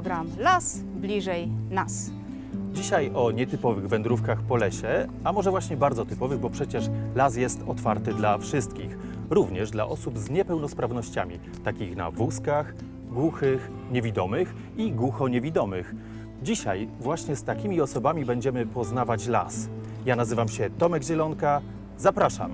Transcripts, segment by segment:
program Las bliżej nas. Dzisiaj o nietypowych wędrówkach po lesie, a może właśnie bardzo typowych, bo przecież las jest otwarty dla wszystkich, również dla osób z niepełnosprawnościami, takich na wózkach, głuchych, niewidomych i głuchoniewidomych. Dzisiaj właśnie z takimi osobami będziemy poznawać las. Ja nazywam się Tomek Zielonka, zapraszam.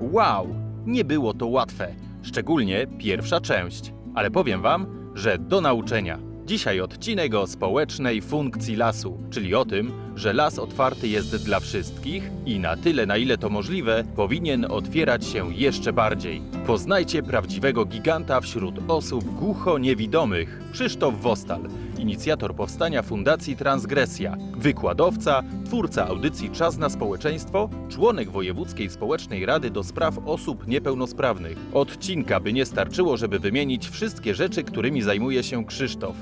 Wow, nie było to łatwe, szczególnie pierwsza część, ale powiem Wam, że do nauczenia. Dzisiaj odcinek o społecznej funkcji lasu, czyli o tym, że las otwarty jest dla wszystkich i na tyle, na ile to możliwe, powinien otwierać się jeszcze bardziej. Poznajcie prawdziwego giganta wśród osób głucho-niewidomych, Krzysztof Wostal, inicjator powstania Fundacji Transgresja, wykładowca, twórca audycji Czas na społeczeństwo, członek Wojewódzkiej Społecznej Rady do Spraw Osób Niepełnosprawnych. Odcinka by nie starczyło, żeby wymienić wszystkie rzeczy, którymi zajmuje się Krzysztof.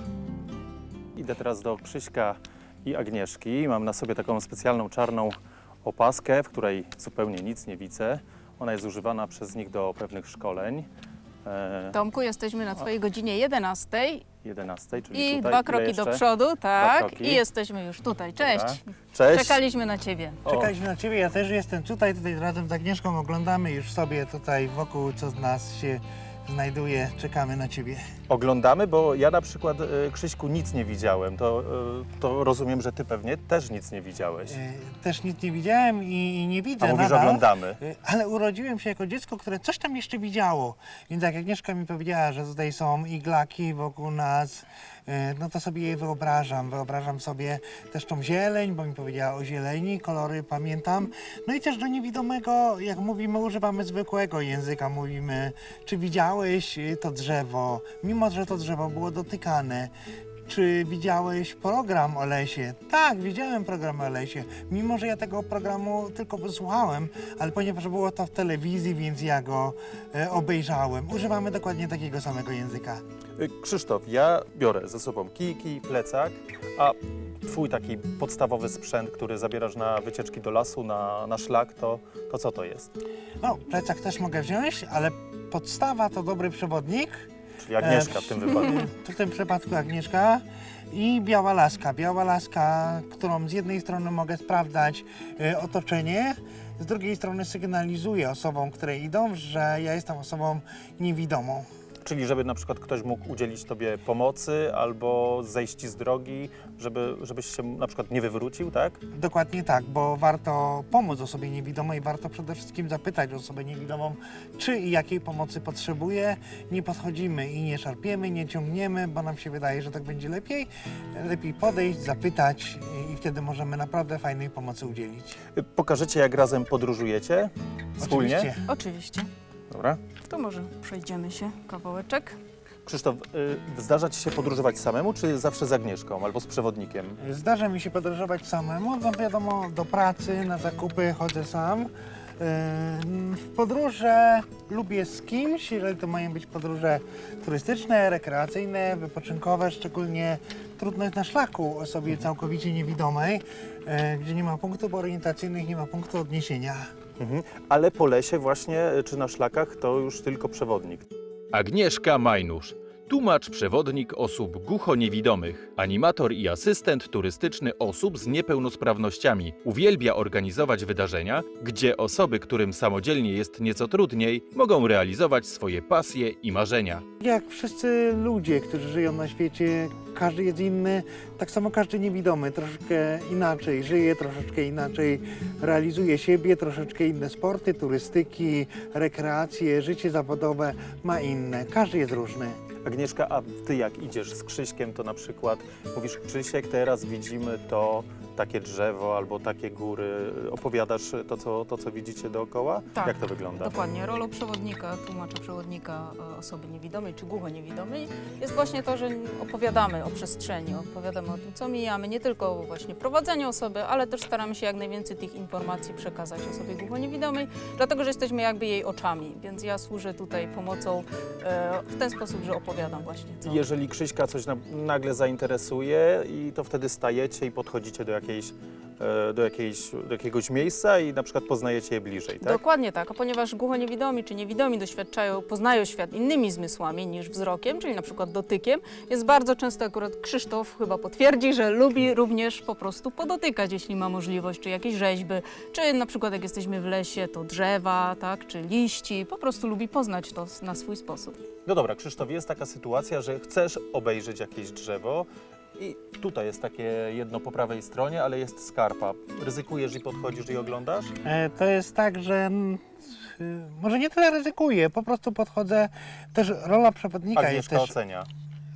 Idę teraz do Krzyśka i Agnieszki. Mam na sobie taką specjalną czarną opaskę, w której zupełnie nic nie widzę. Ona jest używana przez nich do pewnych szkoleń. E, Tomku, jesteśmy na Twojej godzinie 11 11, czyli i tutaj. dwa Ile kroki do jeszcze? przodu, tak, kroki. i jesteśmy już tutaj. Cześć. Dobra. Cześć. Czekaliśmy na Ciebie. O, Czekaliśmy na Ciebie, ja też jestem tutaj, tutaj razem z Agnieszką oglądamy już sobie tutaj wokół, co z nas się znajduje, czekamy na Ciebie. Oglądamy, bo ja na przykład e, Krzyśku nic nie widziałem. To, e, to rozumiem, że ty pewnie też nic nie widziałeś. E, Też nic nie widziałem i, i nie widzę A mówisz, nadal, oglądamy. ale urodziłem się jako dziecko, które coś tam jeszcze widziało. Więc jak Agnieszka mi powiedziała, że tutaj są iglaki wokół nas, no to sobie je wyobrażam. Wyobrażam sobie też tą zieleń, bo mi powiedziała o zieleni, kolory pamiętam. No i też do niewidomego, jak mówimy, używamy zwykłego języka. Mówimy, czy widziałeś to drzewo, mimo że to drzewo było dotykane. Czy widziałeś program o lesie? Tak, widziałem program o lesie. Mimo, że ja tego programu tylko wysłuchałem, ale ponieważ było to w telewizji, więc ja go e, obejrzałem. Używamy dokładnie takiego samego języka. E, Krzysztof, ja biorę ze sobą kijki, plecak, a twój taki podstawowy sprzęt, który zabierasz na wycieczki do lasu, na, na szlak, to, to co to jest? No, plecak też mogę wziąć, ale podstawa to dobry przewodnik. Czyli Agnieszka E, w tym wypadku. Tu w tym przypadku Agnieszka i biała laska. Biała laska, którą z jednej strony mogę sprawdzać e, otoczenie, z drugiej strony sygnalizuję osobom, które idą, że ja jestem osobą niewidomą. Czyli żeby na przykład ktoś mógł udzielić tobie pomocy albo zejść z drogi, żeby, żebyś się na przykład nie wywrócił, tak? Dokładnie tak, bo warto pomóc osobie niewidomej, warto przede wszystkim zapytać osobę niewidomą, czy i jakiej pomocy potrzebuje. Nie podchodzimy i nie szarpiemy, nie ciągniemy, bo nam się wydaje, że tak będzie lepiej. Lepiej podejść, zapytać i- wtedy możemy naprawdę fajnej pomocy udzielić. Pokażecie, jak razem podróżujecie wspólnie? Oczywiście. Oczywiście. Dobra. To może przejdziemy się kawałeczek. Krzysztof, y, zdarza ci się podróżować samemu, czy zawsze z Agnieszką albo z przewodnikiem? Zdarza mi się podróżować samemu, no wiadomo, do pracy, na zakupy chodzę sam. Ym, W podróże lubię z kimś, jeżeli to mają być podróże turystyczne, rekreacyjne, wypoczynkowe, szczególnie trudno jest na szlaku osobie całkowicie niewidomej, e, gdzie nie ma punktów orientacyjnych, nie ma punktu odniesienia. Mhm. Ale po lesie właśnie, y, czy na szlakach, to już tylko przewodnik. Agnieszka Majnusz, tłumacz przewodnik osób głucho-niewidomych, animator i asystent turystyczny osób z niepełnosprawnościami. Uwielbia organizować wydarzenia, gdzie osoby, którym samodzielnie jest nieco trudniej, mogą realizować swoje pasje i marzenia. Jak wszyscy ludzie, którzy żyją na świecie, każdy jest inny, tak samo każdy niewidomy, troszeczkę inaczej żyje, troszeczkę inaczej realizuje siebie, troszeczkę inne sporty, turystyki, rekreacje, życie zawodowe ma inne. Każdy jest różny. Agnieszka, a ty jak idziesz z Krzyśkiem, to na przykład mówisz, Krzysiek, teraz widzimy to, takie drzewo albo takie góry. Opowiadasz to, co, to, co widzicie dookoła? Tak, Jak to wygląda? Dokładnie. Rolą przewodnika, tłumacza przewodnika e, osoby niewidomej czy głuchoniewidomej jest właśnie to, że opowiadamy o przestrzeni, opowiadamy o tym, co mijamy, nie tylko właśnie prowadzeniu osoby, ale też staramy się jak najwięcej tych informacji przekazać osobie głuchoniewidomej, dlatego że jesteśmy jakby jej oczami, więc ja służę tutaj pomocą e, w ten sposób, że opowiadam właśnie co. Jeżeli Krzyśka coś na, nagle zainteresuje, i to wtedy stajecie i podchodzicie do jakiejś jakiejś, e, do, jakiejś, do jakiegoś miejsca i na przykład poznajecie je bliżej, tak? Dokładnie tak, a ponieważ głuchoniewidomi czy niewidomi doświadczają, poznają świat innymi zmysłami niż wzrokiem, czyli na przykład dotykiem, jest bardzo często akurat Krzysztof chyba potwierdzi, że lubi również po prostu podotykać, jeśli ma możliwość, czy jakieś rzeźby, czy na przykład jak jesteśmy w lesie, to drzewa, tak, czy liści, po prostu lubi poznać to na swój sposób. No dobra, Krzysztof, jest taka sytuacja, że chcesz obejrzeć jakieś drzewo i tutaj jest takie jedno po prawej stronie, ale jest skarpa. Ryzykujesz i podchodzisz i oglądasz? E, To jest tak, że mm, y, może nie tyle ryzykuję, po prostu podchodzę. Też rola przewodnika jest Agnieszka też. ocenia.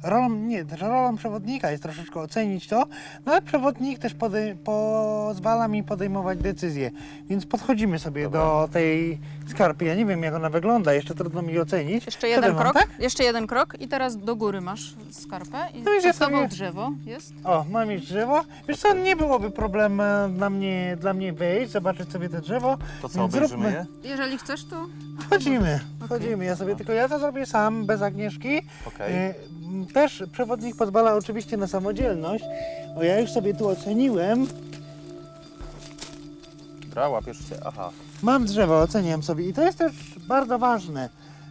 Rolą, nie, rolą przewodnika jest troszeczkę ocenić to, no ale przewodnik też podej- pozwala mi podejmować decyzje. Więc podchodzimy sobie Dobra. do tej skarpy. Ja nie wiem, jak ona wygląda, jeszcze trudno mi ocenić. Jeszcze jeden mną, krok, tak? jeszcze jeden krok i teraz do góry masz skarpę i No i przed tobą drzewo jest. O, mam już drzewo. Wiesz co, nie byłoby problemu dla mnie, dla mnie wejść, zobaczyć sobie to drzewo. To co, Więc obejrzymy zróbmy. je? Jeżeli chcesz, to Wchodzimy, wchodzimy. Ja sobie tylko ja to zrobię sam, bez Agnieszki. Okej. E, m, Też przewodnik pozwala oczywiście na samodzielność. O, ja już sobie tu oceniłem. Dobra, łapiesz się. Aha. Mam drzewo, oceniam sobie i to jest też bardzo ważne,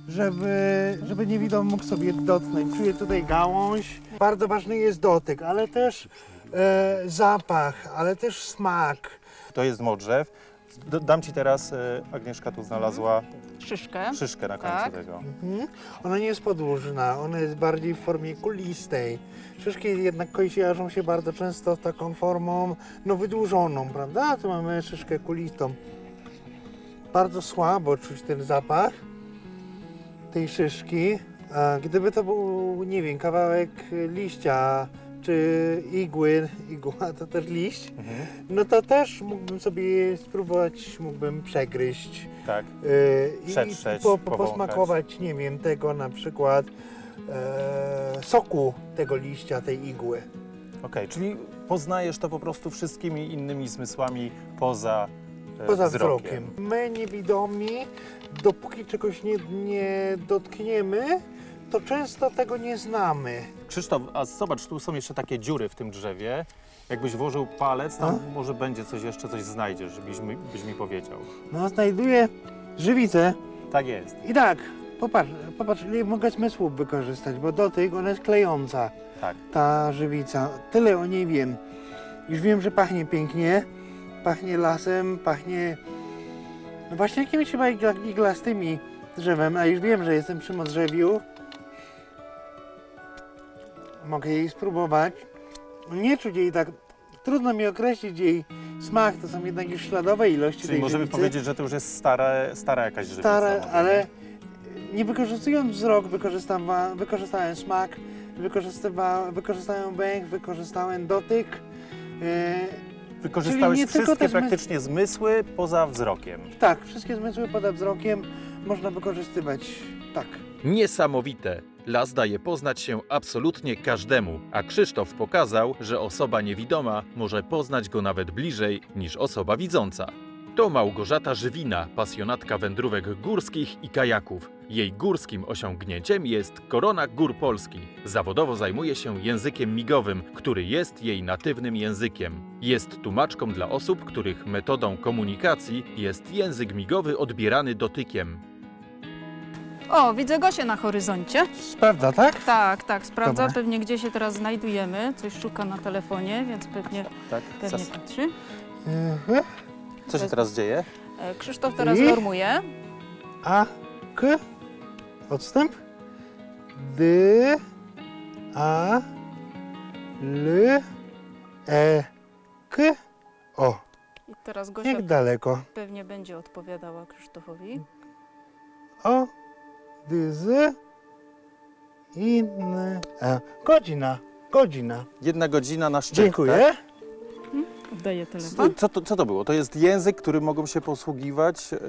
żeby, żeby niewidomy mógł sobie dotknąć. Czuję tutaj gałąź. Bardzo ważny jest dotyk, ale też e, zapach, ale też smak. To jest modrzew. D- Dam ci teraz, e, Agnieszka tu znalazła szyszkę. szyszkę na końcu Tak. tego. Mhm. Ona nie jest podłużna, ona jest bardziej w formie kulistej. Szyszki jednak kojarzą się bardzo często z taką formą no, wydłużoną, prawda? A tu mamy szyszkę kulistą. Bardzo słabo czuć ten zapach tej szyszki. A gdyby to był, nie wiem, kawałek liścia czy igły, igła to też liść, Mhm. no to też mógłbym sobie spróbować, mógłbym przegryźć. Tak. Yy, i- Przetrzeć, i po, po, posmakować, nie wiem, tego na przykład e, soku tego liścia, tej igły. Okej, czyli poznajesz to po prostu wszystkimi innymi zmysłami poza, e, Poza wzrokiem. wzrokiem. My niewidomi, dopóki czegoś nie, nie dotkniemy, to często tego nie znamy. Krzysztof, a zobacz, tu są jeszcze takie dziury w tym drzewie. Jakbyś włożył palec, tam może będzie coś jeszcze, coś znajdziesz, żebyś mi, byś mi powiedział. No, znajduję żywicę Tak jest. i tak, popatrz, popatrz, ile mogę zmysłów wykorzystać, bo dotyk, ona jest klejąca. Tak. ta żywica. Tyle o niej wiem. Już wiem, że pachnie pięknie, pachnie lasem, pachnie no właśnie jakimiś chyba igla, iglastymi drzewem, a już wiem, że jestem przy modrzewiu. Mogę jej spróbować. Nie czuć jej tak, trudno mi określić jej smak, to są jednak już śladowe ilości Czyli tej możemy żywicy. powiedzieć, że to już jest stara, stara jakaś żywica. Stare, może. ale nie wykorzystując wzrok, wykorzystałem, wykorzystałem smak, wykorzystywa, wykorzystałem węch, wykorzystałem dotyk. Yy, Wykorzystałeś nie tylko wszystkie te zmysły- praktycznie zmysły poza wzrokiem. tak, wszystkie zmysły poza wzrokiem można wykorzystywać. Tak. Niesamowite! Las daje poznać się absolutnie każdemu, a Krzysztof pokazał, że osoba niewidoma może poznać go nawet bliżej niż osoba widząca. To Małgorzata Żywina, pasjonatka wędrówek górskich i kajaków. Jej górskim osiągnięciem jest Korona Gór Polski. Zawodowo zajmuje się językiem migowym, który jest jej natywnym językiem. Jest tłumaczką dla osób, których metodą komunikacji jest język migowy odbierany dotykiem. O, widzę Gosię na horyzoncie. Sprawdza, tak? Tak, tak, sprawdza Dobra. pewnie gdzie się teraz znajdujemy. Coś szuka na telefonie, więc pewnie, Tak? pewnie Zas- patrzy. Mhm. Co się teraz dzieje? E, Krzysztof teraz I? normuje. A, k, odstęp. D, a, l, e, k, o. I teraz Gosia Jak daleko? pewnie będzie odpowiadała Krzysztofowi. O, z, in, e, godzina, godzina. Jedna godzina na szczyt, Dziękuję. Oddaję Tak? telefon. Co, to, co to było? To jest język, którym mogą się posługiwać yy,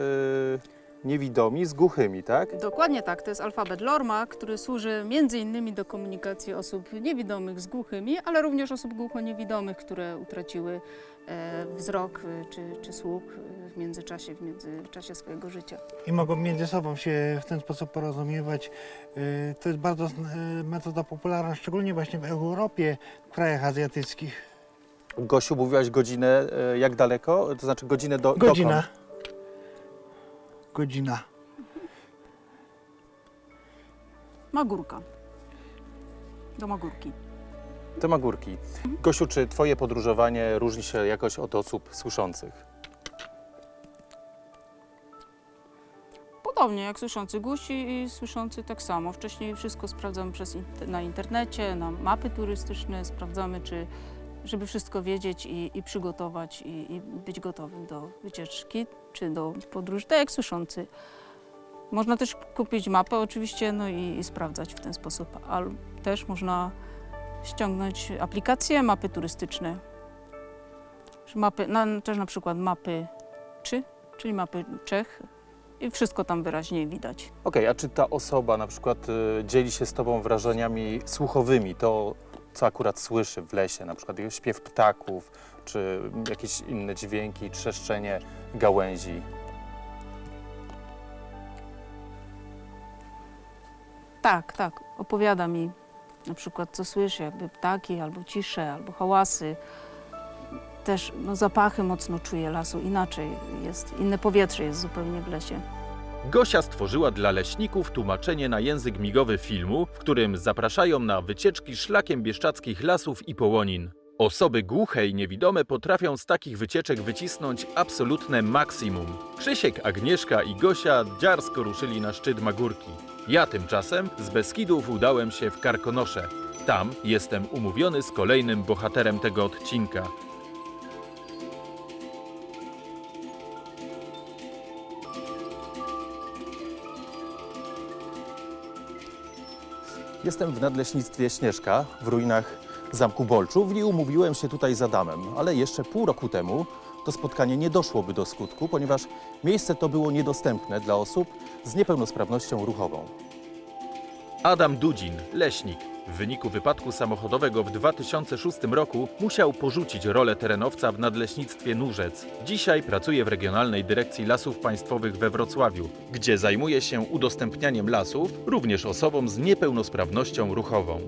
niewidomi z głuchymi, tak? Dokładnie tak, to jest alfabet Lorma, który służy między innymi do komunikacji osób niewidomych z głuchymi, ale również osób głuchoniewidomych, które utraciły e, wzrok e, czy, czy słuch e, w międzyczasie, w międzyczasie swojego życia. I mogą między sobą się w ten sposób porozumiewać. Y, To jest bardzo y, metoda popularna, szczególnie właśnie w Europie, w krajach azjatyckich. Gosiu, mówiłaś godzinę e, jak daleko? To znaczy godzinę do Godzina. dokąd? Godzina. Magórka. Do Magórki. To Magórki. Gosiu, czy twoje podróżowanie różni się jakoś od osób słyszących? Podobnie jak słyszący gusi i słyszący tak samo. Wcześniej wszystko sprawdzamy przez na internecie, na mapy turystyczne, sprawdzamy, czy, żeby wszystko wiedzieć i, i przygotować i, i być gotowym do wycieczki czy do podróży, tak jak słyszący. Można też kupić mapę oczywiście no i, i sprawdzać w ten sposób, ale też można ściągnąć aplikacje, mapy turystyczne. Mapy, na, też na przykład mapy 3, czyli mapy Czech, i wszystko tam wyraźnie widać. Okej, a czy ta osoba na przykład y, dzieli się z tobą wrażeniami słuchowymi, to co akurat słyszy w lesie, na przykład śpiew ptaków, czy jakieś inne dźwięki, trzeszczenie gałęzi? Tak, tak. Opowiada mi na przykład, co słyszy, jakby ptaki, albo cisze, albo hałasy. Też no, zapachy mocno czuje lasu, inaczej jest, inne powietrze jest zupełnie w lesie. Gosia stworzyła dla leśników tłumaczenie na język migowy filmu, w którym zapraszają na wycieczki szlakiem bieszczadzkich lasów i połonin. Osoby głuche i niewidome potrafią z takich wycieczek wycisnąć absolutne maksimum. Krzysiek, Agnieszka i Gosia dziarsko ruszyli na szczyt Magórki. Ja tymczasem z Beskidów udałem się w Karkonosze. Tam jestem umówiony z kolejnym bohaterem tego odcinka. Jestem w nadleśnictwie Śnieżka w ruinach Zamku Bolczów i umówiłem się tutaj z Adamem, ale jeszcze pół roku temu to spotkanie nie doszłoby do skutku, ponieważ miejsce to było niedostępne dla osób z niepełnosprawnością ruchową. Adam Dudzin, leśnik, w wyniku wypadku samochodowego w 2006 roku musiał porzucić rolę terenowca w nadleśnictwie Nurzec. Dzisiaj pracuje w Regionalnej Dyrekcji Lasów Państwowych we Wrocławiu, gdzie zajmuje się udostępnianiem lasów również osobom z niepełnosprawnością ruchową.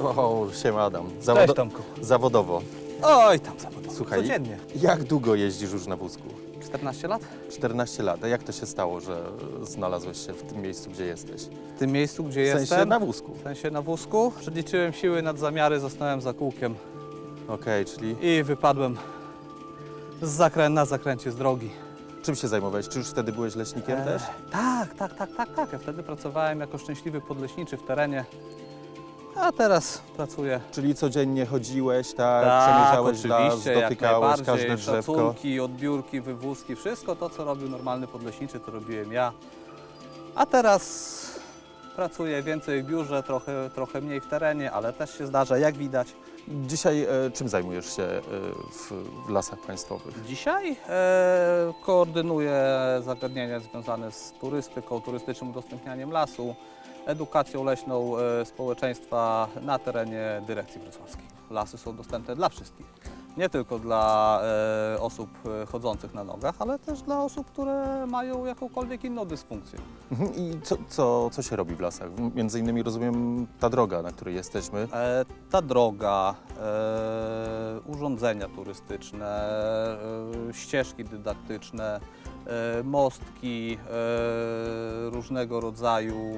O, siema Adam. Cześć Tomku. zawodowo. Oj, tam zawodowo. Słuchaj, Codziennie. jak długo jeździsz już na wózku? 14 lat? 14 lat. A jak to się stało, że znalazłeś się w tym miejscu, gdzie jesteś? W tym miejscu, gdzie W sensie jestem, na wózku. w sensie na wózku, przeliczyłem siły nad zamiary, zostałem za kółkiem Okej, czyli i wypadłem z zakrę- na zakręcie z drogi. czym się zajmowałeś? Czy już wtedy byłeś leśnikiem E, też? Tak, tak, tak, tak, tak. Ja wtedy pracowałem jako szczęśliwy podleśniczy w terenie, a teraz pracuję. Czyli codziennie chodziłeś, tak, tak, przemierzałeś las, oczywiście, jak dotykałeś najbardziej. każde drzewko. Szacunki, odbiórki, wywózki, wszystko to, co robił normalny podleśniczy, to robiłem ja. A teraz pracuję więcej w biurze, trochę, trochę mniej w terenie, ale też się zdarza, jak widać. Dzisiaj e, czym zajmujesz się e, w, w lasach państwowych? Dzisiaj e, koordynuję zagadnienia związane z turystyką, turystycznym udostępnianiem lasu, edukacją leśną e, społeczeństwa na terenie dyrekcji wrocławskiej. Lasy są dostępne dla wszystkich. Nie tylko dla e, osób e, chodzących na nogach, ale też dla osób, które mają jakąkolwiek inną dysfunkcję. Mhm. I co, co, co się robi w lasach? Między innymi rozumiem ta droga, na której jesteśmy. Ta droga, urządzenia turystyczne, ścieżki dydaktyczne, mostki e, różnego rodzaju,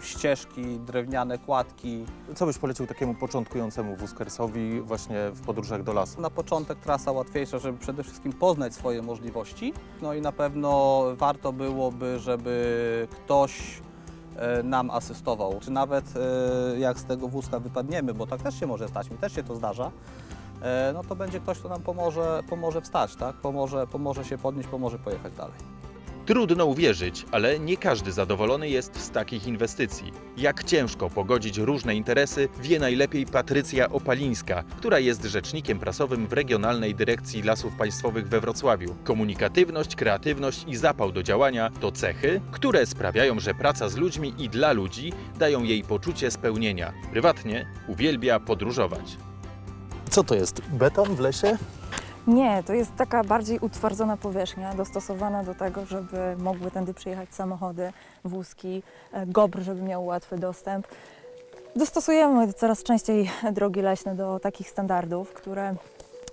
ścieżki, drewniane kładki. Co byś polecił takiemu początkującemu wózkersowi właśnie w podróżach do lasu? Na początek trasa łatwiejsza, żeby przede wszystkim poznać swoje możliwości. No i na pewno warto byłoby, żeby ktoś e, nam asystował, czy nawet e, jak z tego wózka wypadniemy, bo tak też się może stać, mi też się to zdarza, e, no to będzie ktoś, kto nam pomoże, pomoże wstać, tak? Pomoże, pomoże się podnieść, pomoże pojechać dalej. Trudno uwierzyć, ale nie każdy zadowolony jest z takich inwestycji. Jak ciężko pogodzić różne interesy, wie najlepiej Patrycja Opalińska, która jest rzecznikiem prasowym w Regionalnej Dyrekcji Lasów Państwowych we Wrocławiu. Komunikatywność, kreatywność i zapał do działania to cechy, które sprawiają, że praca z ludźmi i dla ludzi dają jej poczucie spełnienia. Prywatnie uwielbia podróżować. Co to jest? Beton w lesie? Nie, to jest taka bardziej utwardzona powierzchnia, dostosowana do tego, żeby mogły tędy przyjechać samochody, wózki, e, gobr, żeby miał łatwy dostęp. Dostosujemy coraz częściej drogi leśne do takich standardów, które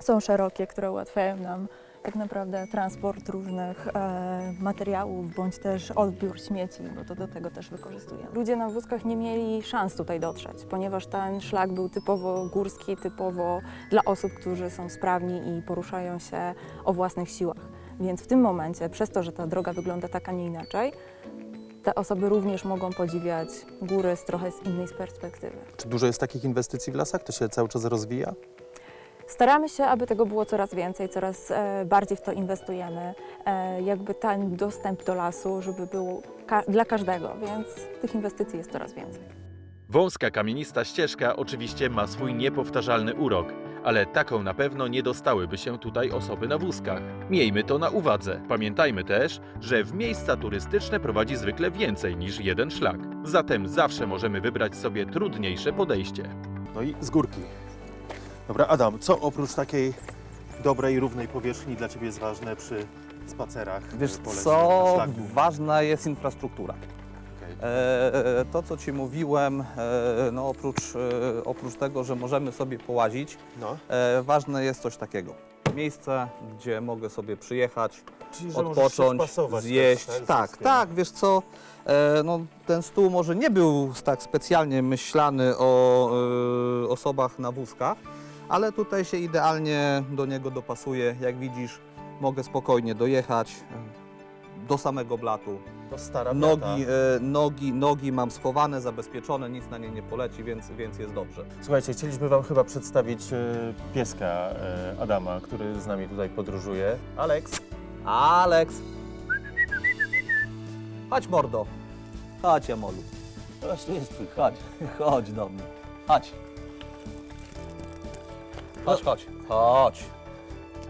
są szerokie, które ułatwiają nam tak naprawdę transport różnych e, materiałów, bądź też odbiór śmieci, bo to do tego też wykorzystujemy. Ludzie na wózkach nie mieli szans tutaj dotrzeć, ponieważ ten szlak był typowo górski, typowo dla osób, którzy są sprawni i poruszają się o własnych siłach. Więc w tym momencie, przez to, że ta droga wygląda tak, a nie inaczej, te osoby również mogą podziwiać góry z trochę z innej perspektywy. Czy dużo jest takich inwestycji w lasach? To się cały czas rozwija? Staramy się, aby tego było coraz więcej, coraz e, bardziej w to inwestujemy. E, jakby ten dostęp do lasu, żeby był ka- dla każdego, więc tych inwestycji jest coraz więcej. Wąska kamienista ścieżka oczywiście ma swój niepowtarzalny urok, ale taką na pewno nie dostałyby się tutaj osoby na wózkach. Miejmy to na uwadze. Pamiętajmy też, że w miejsca turystyczne prowadzi zwykle więcej niż jeden szlak. Zatem zawsze możemy wybrać sobie trudniejsze podejście. No i z górki. Dobra, Adam, co oprócz takiej dobrej, równej powierzchni dla Ciebie jest ważne przy spacerach Wiesz po lesie, co, szlaku? ważna jest infrastruktura. Okej. E, to, co Ci mówiłem, e, no oprócz, e, oprócz tego, że możemy sobie połazić, No, e, ważne jest coś takiego. Miejsce, gdzie mogę sobie przyjechać, czyli że możesz się odpocząć, wpasować zjeść. Też, tak, tym. tak, wiesz co, e, no, ten stół może nie był tak specjalnie myślany o e, osobach na wózkach, ale tutaj się idealnie do niego dopasuje. Jak widzisz, mogę spokojnie dojechać do samego blatu. To stara Nogi, e, nogi, nogi mam schowane, zabezpieczone, nic na nie nie poleci, więc, więc jest dobrze. Słuchajcie, chcieliśmy Wam chyba przedstawić e, pieska e, Adama, który z nami tutaj podróżuje. Alex. Alex! Chodź mordo. Chodź Jamolu. Tu jest twój Chodź, chodź do mnie. Chodź. Chodź, chodź. Chodź.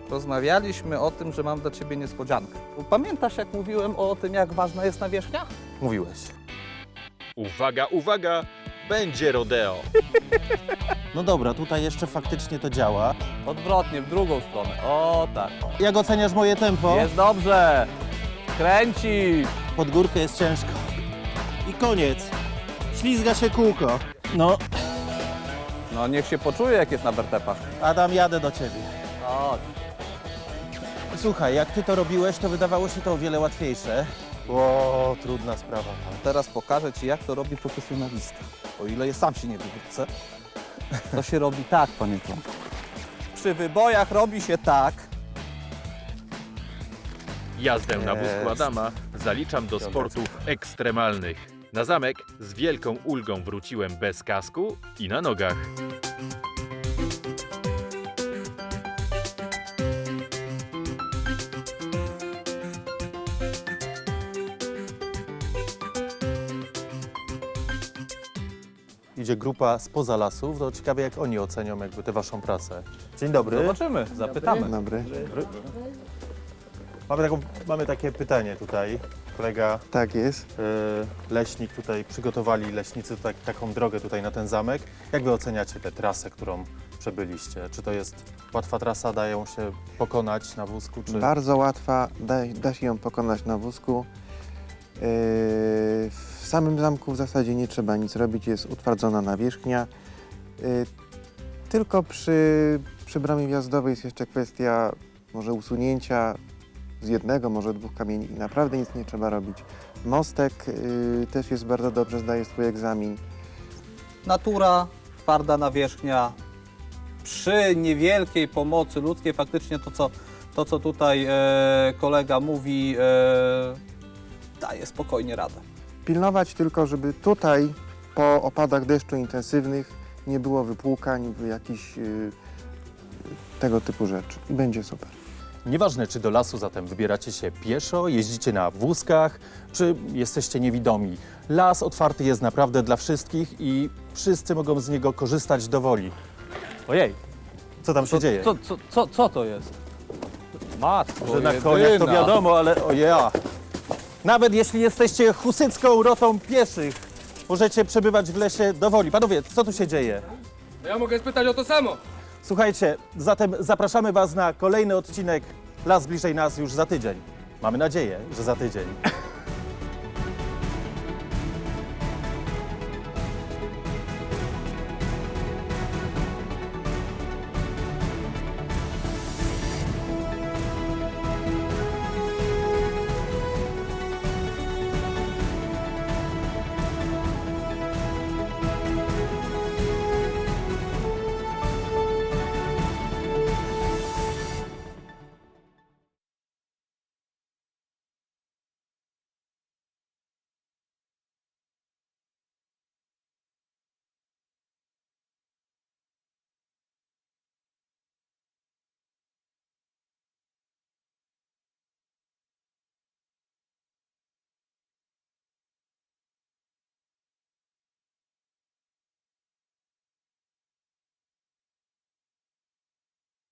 Rozmawialiśmy o tym, że mam dla Ciebie niespodziankę. Pamiętasz, jak mówiłem o tym, jak ważna jest nawierzchnia? Mówiłeś. Uwaga, uwaga! Będzie rodeo! No dobra, tutaj jeszcze faktycznie to działa. Odwrotnie, w drugą stronę. O tak. Jak oceniasz moje tempo? Jest dobrze. Kręci. Pod górkę jest ciężko. I koniec. Ślizga się kółko. No, No niech się poczuje, jak jest na wertepach. Adam, jadę do ciebie. Chodź. Słuchaj, jak ty to robiłeś, to wydawało się to o wiele łatwiejsze. O, trudna sprawa. Teraz pokażę Ci, jak to robi profesjonalista. O ile ja sam się nie wywrócę, to się robi tak, panie Tomku. Przy wybojach robi się tak. Jazdę na wózku Jest. Adama zaliczam do sportów ekstremalnych. Na zamek z wielką ulgą wróciłem bez kasku i na nogach. Idzie grupa spoza lasów, to ciekawe jak oni ocenią jakby tę waszą pracę. Dzień dobry. Zobaczymy, zapytamy. Dobry. Mamy, taką, mamy takie pytanie tutaj. Kolega Tak jest. y, leśnik tutaj przygotowali leśnicy tak, taką drogę tutaj na ten zamek. Jak wy oceniacie tę trasę, którą przebyliście? Czy to jest łatwa trasa, dają się pokonać na wózku? Czy... Bardzo łatwa, da, da się ją pokonać na wózku. Yy, w samym zamku w zasadzie nie trzeba nic robić, jest utwardzona nawierzchnia. Yy, tylko przy, przy bramie wjazdowej jest jeszcze kwestia może usunięcia z jednego, może dwóch kamieni i naprawdę nic nie trzeba robić. Mostek yy, też jest bardzo dobrze, zdaje swój egzamin. Natura, twarda nawierzchnia. Przy niewielkiej pomocy ludzkiej faktycznie to, co, to, co tutaj e, kolega mówi, e, daje spokojnie radę. Pilnować tylko, żeby tutaj po opadach deszczu intensywnych nie było wypłukań, jakichś yy, tego typu rzeczy. I będzie super. Nieważne, czy do lasu zatem wybieracie się pieszo, jeździcie na wózkach, czy jesteście niewidomi. Las otwarty jest naprawdę dla wszystkich i wszyscy mogą z niego korzystać do woli. Ojej, co tam się dzieje? Co, co, co, co to jest? Matko Że na koniach to wiadomo, ale ojeja. Nawet jeśli jesteście husycką rotą pieszych, możecie przebywać w lesie do woli. Panowie, co tu się dzieje? Ja mogę spytać o to samo. Słuchajcie, zatem zapraszamy Was na kolejny odcinek Las bliżej nas już za tydzień. Mamy nadzieję, że za tydzień.